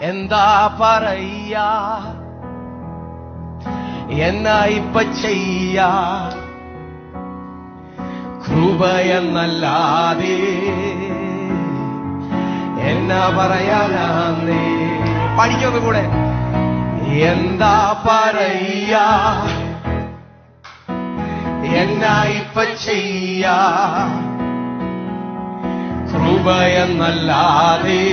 എന്താ പറയാ എന്നാ ഇപ്പ ചെയ്യ? കൃപയെന്നല്ലാതെ എന്നാ പറയാനാന്നേ? പഠിക്കൊന്നു കൂടെ. എന്താ പറയ എന്നാ ഇപ്പ ചെയ്യ? കൃപയെന്നല്ലാതെ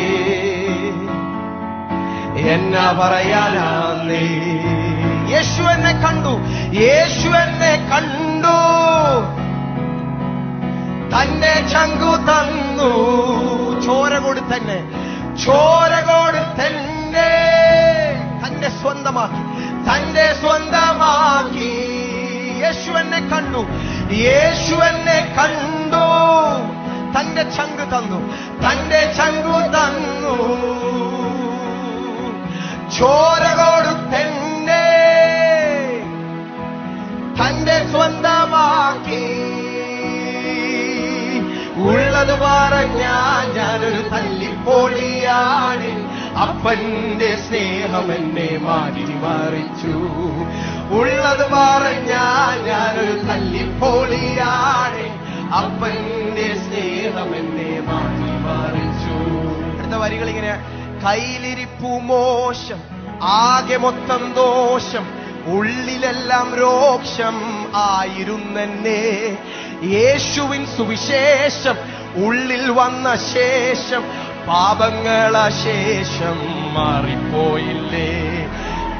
എന്നാ പറയാനാ നീ? യേശു എന്നെ കണ്ടു യേശു എന്നെ കണ്ടു. തന്നെ ചങ്കു തന്നു. ചോര കൊടുത്തന്നെ ചോര കൊടുത്തന്നെ. തന്റെ സ്വന്തമാക്കി തന്റെ സ്വന്തമാക്കി. യേശു എന്നെ കണ്ടു യേശു എന്നെ കണ്ടു. തന്റെ ചങ്ക് തന്നു തന്റെ ചങ്കു തന്നു. ചോര കൊടുത്തെന്നെ. തന്റെ സ്വന്തമാക്കി. ഉള്ളത് പറഞ്ഞാൽ ഞാനൊരു തല്ലിപ്പൊളിയാണ്. അപ്പന്റെ സ്നേഹം എന്നെ മാറ്റി മറിച്ചു. ഉള്ളത് പറഞ്ഞാൽ ഞാനൊരു തല്ലിപ്പൊളിയാണ്. അപ്പന്റെ സ്നേഹം എന്നെ മാറ്റി മറിച്ചു. അടുത്ത വരികൾ ഇങ്ങനെ കയ്യിലിരിപ്പു മോശം ആകെ മൊത്തം ദോഷം ഉള്ളിലെല്ലാം രോക്ഷം ആയിരുന്നെന്നെ. യേശുവിൻ സുവിശേഷം ഉള്ളിൽ വന്ന ശേഷം പാപങ്ങളശേഷം മാറിപ്പോയില്ലേ.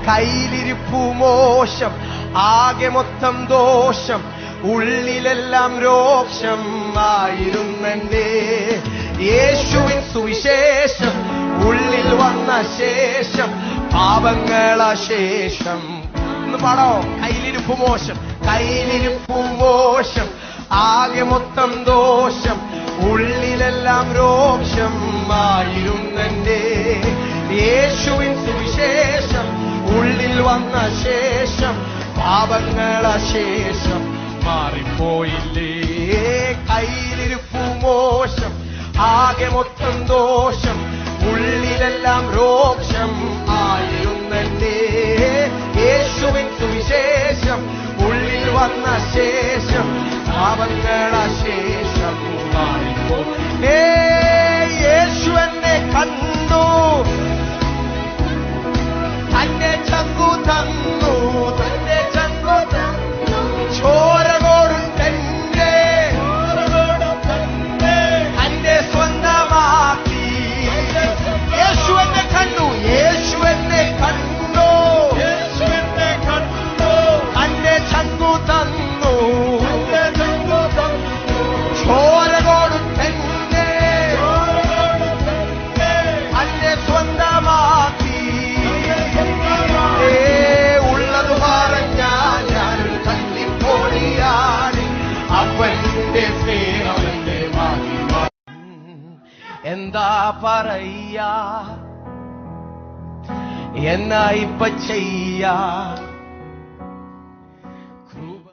കയ്യിലിരിപ്പു മോശം ആകെ മൊത്തം ദോഷം ഉള്ളിലെല്ലാം രോക്ഷം ആയിരുന്നെന്റെ യേശുവിൻ സുവിശേഷം ഉള്ളിൽ വന്ന ശേഷം പാപങ്ങളശേഷം. ഒന്ന് പാടോ? കയ്യിലിരുപ്പ് മോശം കയ്യിലിരിപ്പു മോശം ആകെ മൊത്തം ദോഷം. ഉള്ളിലെല്ലാം രോക്ഷം ആയിരുന്നെന്റെ യേശുവിൻ സുവിശേഷം ഉള്ളിൽ വന്ന ശേഷം പാപങ്ങളശേഷം മാറിപ്പോയില്ലേ. കയ്യിലിരിപ്പു മോശം ആകെ മൊത്തം ദോഷം ഉള്ളിലെല്ലാം രോക്ഷം വന്ന ശേഷം മാറിപ്പോ. ഏ എന്താ പറയ്യാ എന്നാ ഇപ്പ ചെയ്യാ?